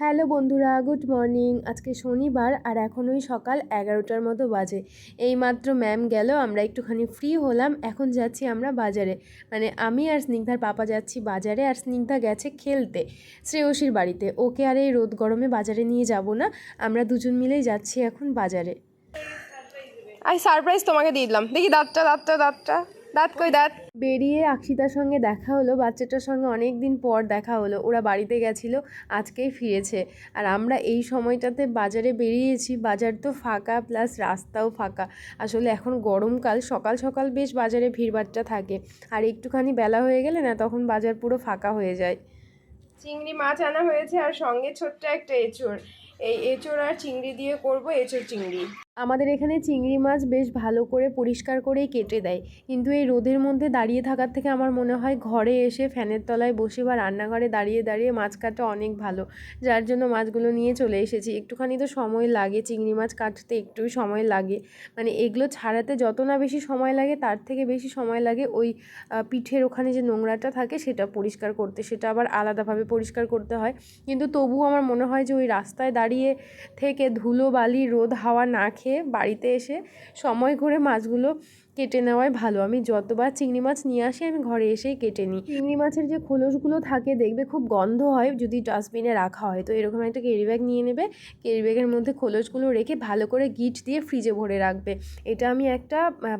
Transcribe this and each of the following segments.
Hello বন্ধুরা, good morning. আজকে শনিবার আর এখন ওই সকাল এগারোটার মতো বাজে। এইমাত্র ম্যাম গেল, আমরা একটুখানি ফ্রি হলাম, এখন যাচ্ছি আমরা বাজারে। মানে আমি আর স্নিগ্ধার পাপা যাচ্ছি বাজারে আর স্নিগ্ধা গেছে খেলতে, শ্রেয়সীর বাড়িতে। ওকে আর এই রোদ গরমে বাজারে নিয়ে যাব না, আমরা দুজন মিলেই যাচ্ছি এখন বাজারে। আই সারপ্রাইজ তোমাকে দিয়ে দিলাম। দেখি দাঁতটা দাঁতটা দাঁতটা। দাঁত কই দাঁত? বেরিয়ে আকশিতার সঙ্গে দেখা হলো বাচ্চাটার সঙ্গে অনেক দিন পর দেখা হলো। ওরা বাড়িতে গেছিল আজকেই ফিরেছে। আর আমরা এই সময়টাতে বাজারে বেরিয়েছি বাজার তো ফাঁকা প্লাস রাস্তাও ফাঁকা। আসলে এখন গরমকাল সকাল সকাল বেশ বাজারে ভিড়ভাট্টা থাকে। আর একটুখানি বেলা হয়ে গেলে না তখন বাজার পুরো ফাঁকা হয়ে যায়। চিংড়ি মাছ আনা হয়েছে আর সঙ্গে ছোট্ট একটা এঁচড়। এই এঁচড় আর চিংড়ি দিয়ে করব এঁচড় চিংড়ি। আমাদের এখানে চিংড়ি মাছ বেশ ভালো করে পরিষ্কার করেই কেটে দেয়। কিন্তু এই রোদের মধ্যে দাঁড়িয়ে থাকার থেকে আমার মনে হয় ঘরে এসে ফ্যানের তলায় বসে বা রান্নাঘরে দাঁড়িয়ে দাঁড়িয়ে মাছ কাটা অনেক ভালো। যার জন্য মাছগুলো নিয়ে চলে এসেছি। একটুখানি তো সময় লাগে, চিংড়ি মাছ কাটতে একটুই সময় লাগে। মানে এগুলো ছাড়াতে যত না বেশি সময় লাগে, তার থেকে বেশি সময় লাগে ওই পিঠের ওখানে যে নোংরাটা থাকে সেটা পরিষ্কার করতে। সেটা আবার আলাদাভাবে পরিষ্কার করতে হয়। কিন্তু তবুও আমার মনে হয় যে ওই রাস্তায় দাঁড়িয়ে থেকে ধুলো, বালি, রোদ, হাওয়া না খেয়ে বাড়িতে এসে সময় করে মাছগুলো কেটে নেওয়াই ভালো। আমি যতবার চিংড়ি মাছ নিয়ে আসি, আমি ঘরে এসেই কেটে নিই। চিংড়ি মাছের যে খোলসগুলো থাকে, দেখবে খুব গন্ধ হয় যদি ডাস্টবিনে রাখা হয়। তো এরকম একটা ক্যারি ব্যাগ নিয়ে নেবে। ক্যারি ব্যাগের মধ্যে খোলসগুলো রেখে ভালো করে গিট দিয়ে ফ্রিজে ভরে রাখবে। এটা আমি একটা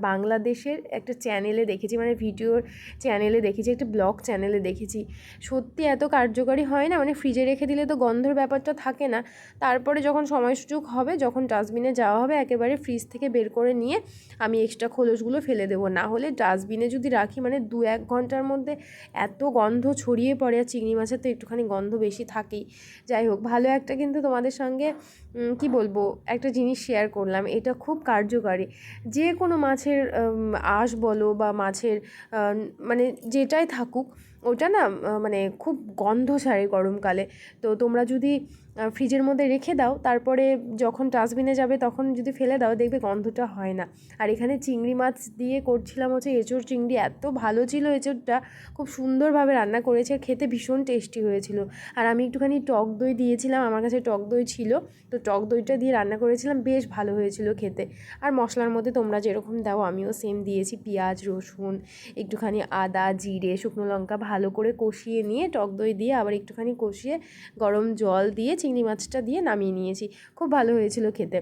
বাংলাদেশের একটা চ্যানেলে দেখেছি মানে ভিডিওর চ্যানেলে দেখেছি, একটা ব্লগ চ্যানেলে দেখেছি। সত্যি এত কার্যকারী হয় না? মানে ফ্রিজে রেখে দিলে তো গন্ধর ব্যাপারটা থাকে না। তারপরে যখন সময় সুযোগ হবে, যখন ডাস্টবিনে যাওয়া হবে, একেবারে ফ্রিজ থেকে বের করে নিয়ে আমি এক্সট্রা খোলসগুলো ফেলে দেবো। না হলে ডাস্টবিনে যদি রাখি মানে দু এক ঘণ্টার মধ্যে এত গন্ধ ছড়িয়ে পড়ে আর চিংড়ি মাছের তো একটুখানি গন্ধ বেশি থাকেই। যাই হোক, ভালো একটা কিন্তু তোমাদের সঙ্গে কি বলব, একটা জিনিস শেয়ার করলাম। এটা খুব কার্যকারী। যে কোনো মাছের আঁশ বলো বা মাছের মানে যেটাই থাকুক, ওটা না মানে খুব গন্ধ ছাড়ে গরমকালে। তো তোমরা যদি ফ্রিজের মধ্যে রেখে দাও, তারপরে যখন ডাস্টবিনে যাবে তখন যদি ফেলে দাও, দেখবে গন্ধটা হয় না। আর এখানে চিংড়ি মাছ দিয়ে করছিলাম হচ্ছে এঁচোড় চিংড়ি, এত ভালো ছিল এঁচোড়টা, খুব সুন্দরভাবে রান্না করেছে, আর খেতে ভীষণ টেস্টি হয়েছিল। আর আমি একটুখানি টক দই দিয়েছিলাম, আমার কাছে টক দই ছিল, তো টক দইটা দিয়ে রান্না করেছিলাম, বেশ ভালো হয়েছিল খেতে। আর মশলার মধ্যে তোমরা যেরকম দাও, আমিও সেম দিয়েছি, পেঁয়াজ, রসুন, একটুখানি আদা, জিরে, শুকনো লঙ্কা ভালো করে কষিয়ে নিয়ে টক দই দিয়ে আবার একটুখানি কষিয়ে গরম জল দিয়ে চিংড়ি মাছটা দিয়ে নামিয়ে নিয়েছি। খুব ভালো হয়েছিল খেতে।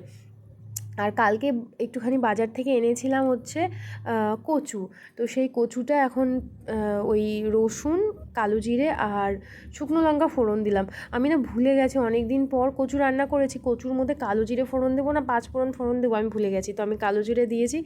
আর কালকে একটুখানি বাজার থেকে এনেছিলাম হচ্ছে কচু। তো সেই কচুটা এখন ওই রসুন, কালো জিরে আর শুকনো লঙ্কা ফোড়ন দিলাম। আমি না ভুলে গেছি অনেক দিন পর কচু রান্না করেছি। কচুর মধ্যে কালো জিরে ফোড়ন দেবো না, পাঁচ ফোড়ন ফোড়ন দেবো, আমি ভুলে গেছি। তো আমি কালো জিরে দিয়েছি।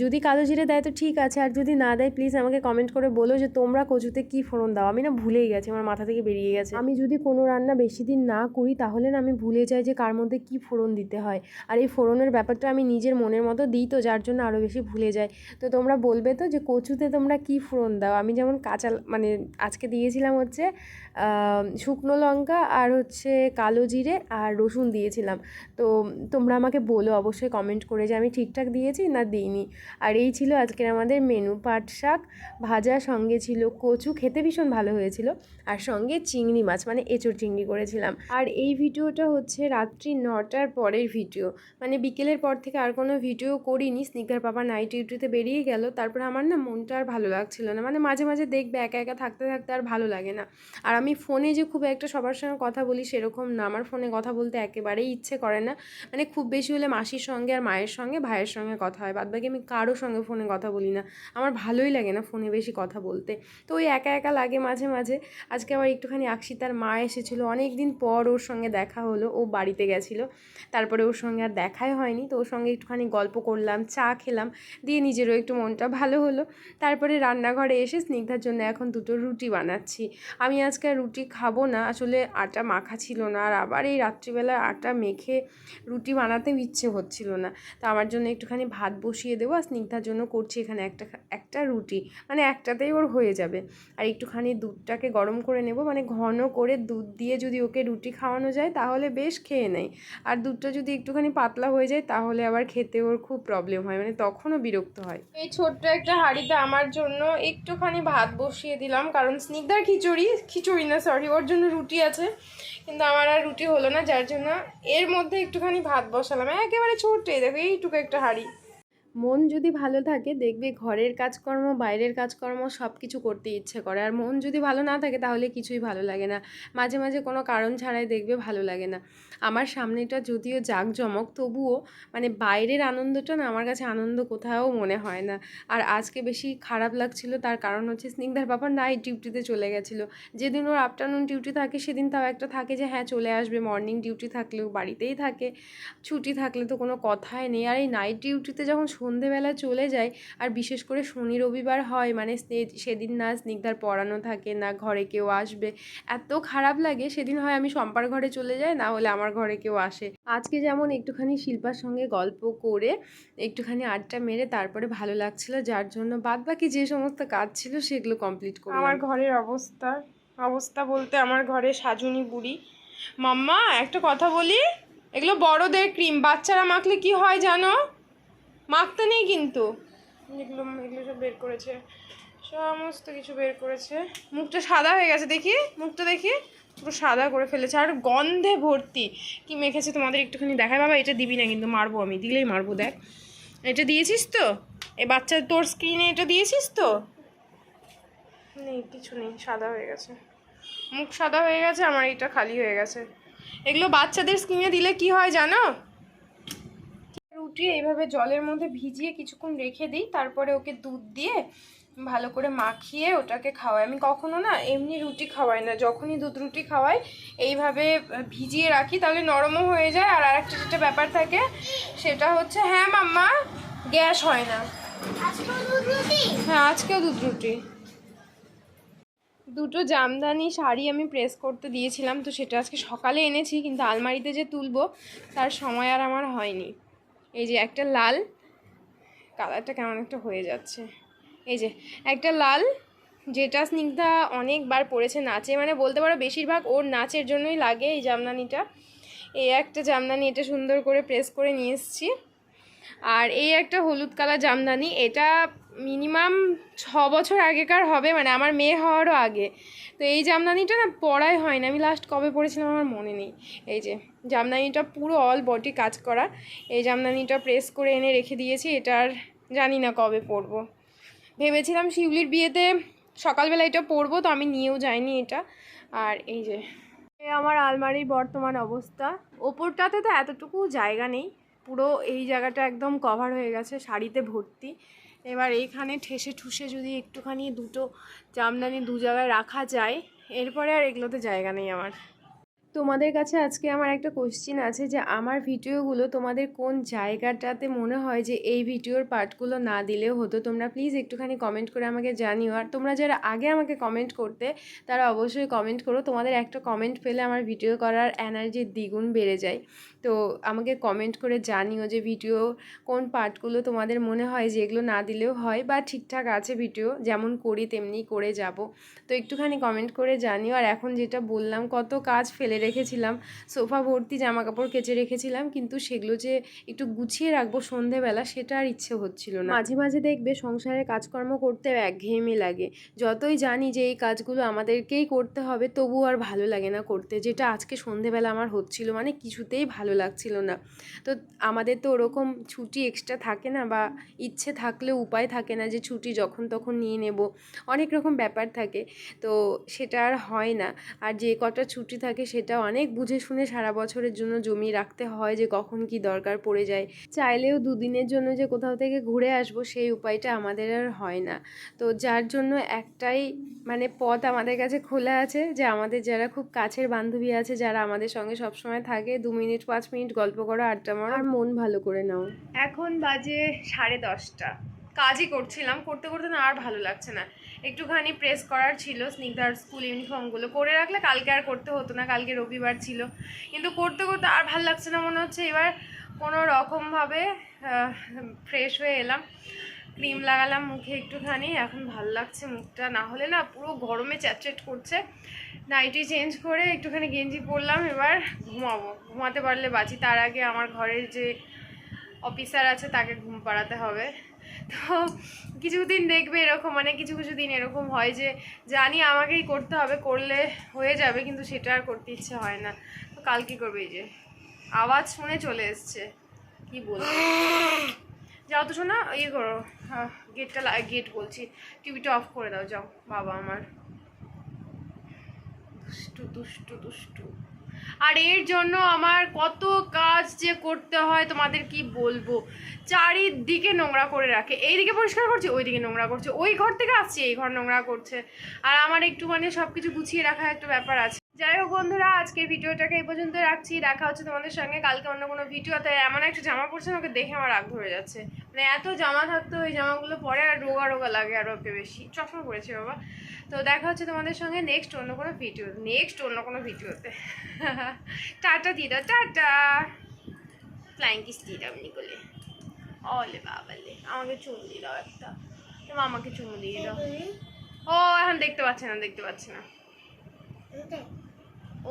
যদি কালো জিরে দেয় তো ঠিক আছে, আর যদি না দেয় প্লিজ আমাকে কমেন্ট করে বলো যে তোমরা কচুতে কী ফোড়ন দাও। আমি না ভুলেই গেছি, আমার মাথা থেকে বেরিয়ে গেছে। আমি যদি কোনো রান্না বেশি দিন না করি, তাহলে না আমি ভুলে যাই যে কার মধ্যে কী ফোড়ন দিতে হয়। আর এই ফোড়নের ব্যাপারটা আমি নিজের মনের মতো দিই তো, যার জন্য আরও বেশি ভুলে যায় তো তোমরা বলবে তো যে কচুতে তোমরা কী ফোড়ন দাও? আমি যেমন কাঁচা মানে আজকে দিয়েছিলাম হচ্ছে শুকনো লঙ্কা আর হচ্ছে কালো জিরে আর রসুন দিয়েছিলাম। তো তোমরা আমাকে বলো অবশ্যই কমেন্ট করে যে আমি ঠিকঠাক দিয়েছি না দিইনি। আর এই ছিল আজকের আমাদের মেনু পাট শাক ভাজা, সঙ্গে ছিল কচু, খেতে ভীষণ ভালো হয়েছিল। আর সঙ্গে চিংড়ি মাছ মানে এঁচড় চিংড়ি করেছিলাম। আর এই ভিডিওটা হচ্ছে রাত্রি নটার পরের ভিডিও মানে বিকেলের পর থেকে আর কোনো ভিডিও করিনি। স্নিকার পাপা নাইট ডিউটিতে বেরিয়ে গেল। তারপর আমার না মনটা আর ভালো লাগছিল না। মানে মাঝে মাঝে দেখবে একা একা থাকতে থাকতে আর ভালো লাগে না। আর আমি ফোনে যে খুব একটা সবার সঙ্গে কথা বলি সেরকম না। আমার ফোনে কথা বলতে একেবারেই ইচ্ছে করে না। মানে খুব বেশি হলে মাসির সঙ্গে আর মায়ের সঙ্গে, ভাইয়ের সঙ্গে কথা হয়। বাদ বাকি আমি কারোর সঙ্গে ফোনে কথা বলি না। আমার ভালোই লাগে না ফোনে বেশি কথা বলতে। তো ওই একা একা লাগে মাঝে মাঝে। আজকে আবার একটুখানি আকশিতার মা এসেছিল। অনেক দিন পর ওর সঙ্গে দেখা হলো। ও বাড়িতে গেছিল। তারপরে ওর সঙ্গে আর দেখাই হয়নি। তো ওর সঙ্গে একটুখানি গল্প করলাম, চা খেলাম, দিয়ে নিজেরও একটু মনটা ভালো হলো। তারপরে রান্নাঘরে এসে স্নিগ্ধার জন্য এখন দুটো রুটি বানাচ্ছি। আমি আজকে রুটি খাব না, আসলে আটা মাখা ছিল না, আর আবার এই রাত্রিবেলা আটা মেখে রুটি বানাতেও ইচ্ছে হচ্ছিল না। তো আমার জন্য একটুখানি ভাত বসিয়ে দেবো, আর স্নিগ্ধার জন্য করছি এখানে একটা একটা রুটি। মানে একটাতেই ওর হয়ে যাবে। আর একটুখানি দুধটাকে গরম করে নেব মানে ঘন করে দুধ দিয়ে যদি ওকে রুটি খাওয়ানো যায়, তাহলে বেশ খেয়ে নেয়। আর দুধটা যদি একটুখানি পাতলা হয়ে যায় তাহলে আবার খেতে ওর খুব প্রবলেম হয় মানে তখনও বিরক্ত হয়। এই ছোট্ট একটা হাঁড়িতে আমার জন্য একটুখানি ভাত বসিয়ে দিলাম, কারণ স্নিগ্ধার খিচুড়ি খিচুড়ি না সরি ওর জন্য রুটি আছে, কিন্তু আমার আর রুটি হলো না, যার জন্য এর মধ্যে একটুখানি ভাত বসালাম, একেবারে ছোট্ট দেখো, এইটুকু একটা হাঁড়ি। মন যদি ভালো থাকে, দেখবে ঘরের কাজকর্ম, বাইরের কাজকর্ম সব কিছু করতে ইচ্ছে করে। আর মন যদি ভালো না থাকে, তাহলে কিছুই ভালো লাগে না। মাঝে মাঝে কোনো কারণ ছাড়াই দেখবে ভালো লাগে না। আমার সামনেটা যদিও জাঁকজমক, তবুও মানে বাইরের আনন্দটা না আমার কাছে আনন্দ কোথাও মনে হয় না। আর আজকে বেশি খারাপ লাগছিল, তার কারণ হচ্ছে স্নিগ্ধার বাবা নাইট ডিউটিতে চলে গেছিল। যেদিন ওর আফটারনুন ডিউটি থাকে, সেদিন তাও একটা থাকে যে হ্যাঁ চলে আসবে মর্নিং ডিউটি থাকলেও বাড়িতেই থাকে। ছুটি থাকলে তো কোনো কথাই নেই। আর এই নাইট ডিউটিতে যখন সন্ধেবেলা চলে যায়। আর বিশেষ করে শনি রবিবার হয় মানে সেদিন না স্নিগ্ধার পড়ানো থাকে, না ঘরে কেউ আসবে। এত খারাপ লাগে, সেদিন হয় আমি সম্পার ঘরে চলে যাই, না হলে আমার ঘরে কেউ আসে। আজকে যেমন একটুখানি শিল্পার সঙ্গে গল্প করে, একটুখানি আড্ডা মেরে তারপরে ভালো লাগছিল, যার জন্য বাদ বাকি যে সমস্ত কাজ ছিল সেগুলো কমপ্লিট করলাম। আমার ঘরের অবস্থা অবস্থা বলতে আমার ঘরে সাজুনি বুড়ি। মাম্মা, একটা কথা বলি, এগুলো বড়দের ক্রিম বাচ্চারা মাখলে কি হয় জানো? মাখতে নেই কিন্তু। এগুলো এগুলো সব বের করেছে। সমস্ত কিছু বের করেছে। মুখটা সাদা হয়ে গেছে, দেখি। মুখটা দেখি। পুরো সাদা করে ফেলেছে। আর গন্ধে ভর্তি। কি মেখেছে তোমাদের একটুখানি দেখায়। বাবা, এটা দিবি না কিন্তু, মারবো আমি। দিলেই মারবো, দেখ। এটা দিয়েছিস তো? এ বাচ্চা, তোর স্ক্রিনে এটা দিয়েছিস তো? নেই, কিছু নেই, সাদা হয়ে গেছে। মুখ সাদা হয়ে গেছে, আমার এটা খালি হয়ে গেছে। এগুলো বাচ্চাদের স্কিনে দিলে কি হয় জানো? রুটি এইভাবে জলের মধ্যে ভিজিয়ে কিছুক্ষণ রেখে দিই তারপরে ওকে দুধ দিয়ে ভালো করে মাখিয়ে ওটাকে খাওয়াই। আমি কখনো না এমনি রুটি খাওয়াই না যখনই দুধ রুটি খাওয়াই এইভাবে ভিজিয়ে রাখি তাহলে নরমও হয়ে যায়। আর আরেকটা যেটা ব্যাপার থাকে সেটা হচ্ছে হ্যাঁ মাম্মা গ্যাস হয় না। হ্যাঁ আজকেও দুধ রুটি। দুটো জামদানি শাড়ি আমি প্রেস করতে দিয়েছিলাম তো সেটা আজকে সকালে এনেছি কিন্তু আলমারিতে যে তুলবো তার সময় আর আমার হয়নি। এই যে একটা লাল কালারটা কেমন একটা হয়ে যাচ্ছে। এই যে একটা লাল যেটা স্নিগ্ধা অনেকবার পড়েছে নাচে মানে বলতে পারো বেশিরভাগ ওর নাচের জন্যই লাগে এই জামদানিটা। এই একটা জামদানি এটা সুন্দর করে প্রেস করে নিয়ে এসেছি। আর এই একটা হলুদ কালার জামদানি, এটা মিনিমাম ছ বছর আগেকার হবে মানে আমার মেয়ে হওয়ারও আগে। তো এই জামদানিটা না পরাই হয় না, আমি লাস্ট কবে পড়েছিলাম আমার মনে নেই। এই যে জামদানিটা পুরো অল বডি কাজ করা। এই জামদানিটা প্রেস করে এনে রেখে দিয়েছি এটার জানি না কবে পরব। ভেবেছিলাম শিউলির বিয়েতে সকালবেলা এটা পরবো, তো আমি নিয়েও যাইনি এটা। আর এই যে আমার আলমারির বর্তমান অবস্থা। ওপরটাতে তো এতটুকু জায়গা নেই, পুরো এই জায়গাটা একদম কভার হয়ে গেছে, শাড়িতে ভর্তি। এবার এইখানে ঠেসে ঠুসে যদি একটুখানি দুটো জামদানি দু জায়গায় রাখা যায়, এরপরে আর এগুলোতে জায়গা নেই আমার। তোমাদের কাছে আজকে আমার একটা কোশ্চিন আছে যে, আমার ভিডিওগুলো তোমাদের কোন জায়গাটাতে মনে হয় যে, এই ভিডিওর পার্টগুলো না দিলেও হতো? তোমরা প্লিজ একটুখানি কমেন্ট করে আমাকে জানিও। আর তোমরা যারা আগে আমাকে কমেন্ট করতে, তারা অবশ্যই কমেন্ট করো। তোমাদের একটা কমেন্ট পেলে আমার ভিডিও করার এনার্জি দ্বিগুণ বেড়ে যায়। তো আমাকে কমেন্ট করে জানিও যে ভিডিও কোন পার্টগুলো তোমাদের মনে হয় যে, এগুলো না দিলেও হয় বা ঠিকঠাক আছে ভিডিও যেমন করি তেমনি করে যাব। তো একটুখানি কমেন্ট করে জানিও। আর এখন যেটা বললাম, কত কাজ ফেলে রেখেছিলাম। সোফা ভর্তি জামা কাপড় কেচে রেখেছিলাম, কিন্তু সেগুলো যে একটু গুছিয়ে রাখব সন্ধেবেলা, সেটা আর ইচ্ছে হচ্ছিল না। মাঝে মাঝে দেখবে সংসারের কাজকর্ম করতে একঘেয়েমি লাগে। যতই জানি যে এই কাজগুলো আমাদেরকেই করতে হবে, তবুও আর ভালো লাগে না করতে। যেটা আজকে সন্ধেবেলা আমার হচ্ছিল মানে কিছুতেই ভালো লাগছিল না। তো আমাদের তো ওরকম ছুটি এক্সট্রা থাকে না বা ইচ্ছে থাকলেও উপায় থাকে না যে ছুটি যখন তখন নিয়ে নেব। অনেক রকম ব্যাপার থাকে। তো সেটা আর হয় না। আর যে কটা ছুটি থাকে সেটা অনেক বুঝে শুনে সারা বছরের জন্য জমিয়ে রাখতে হয় যে কখন কি দরকার পড়ে যায়। চাইলেও দুদিনের জন্য যে কোথাও থেকে ঘুরে আসব সেই উপায়টা আমাদের আর হয় না। তো যার জন্য একটাই মানে পথ আমাদের কাছে খোলা আছে যে আমাদের যারা খুব কাছের বান্ধবী আছে যারা আমাদের সঙ্গে সবসময় থাকে, দু মিনিট, পাঁচ মিনিট গল্প করো, আড্ডা মারো, আর মন ভালো করে নাও। এখন বাজে সাড়ে দশটা। কাজই করছিলাম, করতে করতে না আর ভালো লাগছে না। একটুখানি প্রেস করার ছিল, স্নিগ্ধার স্কুল ইউনিফর্মগুলো করে রাখলে কালকে আর করতে হতো না, কালকে রবিবার ছিল। কিন্তু করতে করতে আর ভালো লাগছে না মনে হচ্ছে, এবার কোনো রকমভাবে ফ্রেশ হয়ে এলাম। ক্রিম লাগালাম মুখে একটুখানি, এখন ভালো লাগছে মুখটা। না হলে না পুরো গরমে চ্যাটচ্যাট করছে। নাইটি চেঞ্জ করে একটুখানি গেঞ্জি পরলাম, এবার ঘুমাবো। ঘুমাতে পারলে বাঁচি। তার আগে আমার ঘরের যে অফিসার আছে, তাকে ঘুম পাড়াতে হবে। তো কিছুদিন দেখবে এরকম মানে কিছু কিছু দিন এরকম হয় যে জানি আমাকেই করতে হবে, করলে হয়ে যাবে, কিন্তু সেটা আর করতে ইচ্ছে হয় না। তো কাল কী করবে এই যে। আওয়াজ শুনে চলে এসছে। কি বলব? যাও তো শোনা ইয়ে করো। হ্যাঁ গেটটা গেট বলছি। টিভিটা অফ করে দাও, যাও। বাবা আমার। দুষ্টু দুষ্টু দুষ্টু। আর এর জন্য আমার কত কাজ যে করতে হয়, তোমাদের কি বলব? চারিদিকে নোংরা করে রাখে। এইদিকে পরিষ্কার করছে, ওইদিকে নোংরা করছে। ওই ঘর থেকে আসছে, এই ঘর নোংরা করছে। আর আমার একটু মানে সব কিছু গুছিয়ে রাখার একটা ব্যাপার আছে। যাই হোক বন্ধুরা, আজকের ভিডিওটাকে এই পর্যন্ত রাখছি। দেখা হচ্ছে তোমাদের সঙ্গে কালকে অন্য কোনো ভিডিওতে। এমন একটা জামা পরছে না ওকে দেখে আমার রাগ ধরে যাচ্ছে। মানে এত জামা থাকতো, ওই জামাগুলো পরে আর রোগা রোগা লাগে আরও ওকে বেশি। চশমা পড়েছে বাবা। তো দেখা হচ্ছে তোমাদের সঙ্গে নেক্সট অন্য কোনো ভিডিও নেক্সট অন্য কোনো ভিডিওতে টাটা দিদা দাও টাটা। ফ্লাইং কিস দিয়ে দাও বলে অলে বাবালে আমাকে চুমু দিয়ে দাও একটা। তোমার আমাকে চুমু দিয়ে দাও। ও এখন দেখতে পাচ্ছে না দেখতে পাচ্ছে না।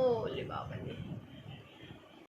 ওলে বাবালে।